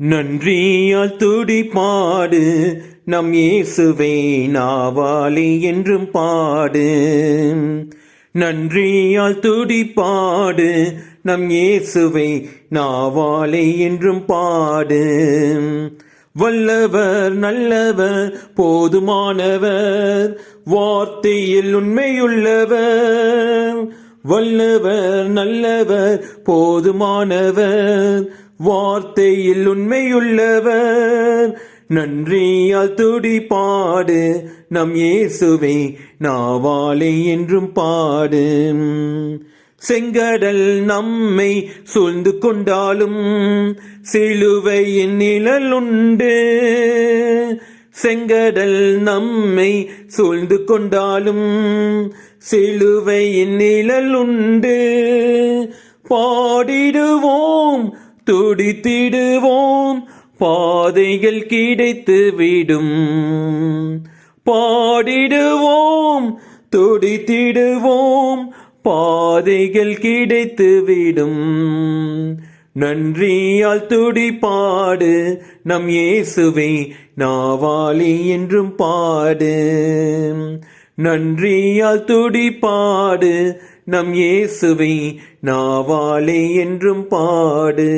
நன்றியால் துடி பாடு நம் இயேசுவை நாவாலே என்றும் பாடு. நன்றியால் துடி பாடு நம் இயேசுவை நாவாலே என்றும் பாடு. வல்லவர் நல்லவர் போதுமானவர் வார்த்தையில் உண்மையுள்ளவர். வல்லவர் நல்லவர் போதுமானவர். வார்த்தையில் உண்மையுள்ளவர். நன்றியால் துடி பாடு நம் இயேசுவை நாவாலே என்றும் பாடு. செங்கடல் நம்மை சூழ்ந்து கொண்டாலும் சிலுவையின் நிழல் உண்டு. செங்கடல் நம்மை சூழ்ந்து கொண்டாலும் சிலுவையின் நிழல் உண்டு. பாடிடுவோம். துடித்திடுவோம். பாதைகள் கிடைத்து விடும். பாடிடுவோம் துடித்திடுவோம். பாதைகள் கிடைத்து விடும். நன்றியால் துடிப்பாடு பாடு நம் இயேசுவை நாவாளி என்றும் பாடு. நன்றியால் துடி பாடு நம் இயேசுவை நாவாலே என்றும் பாடு.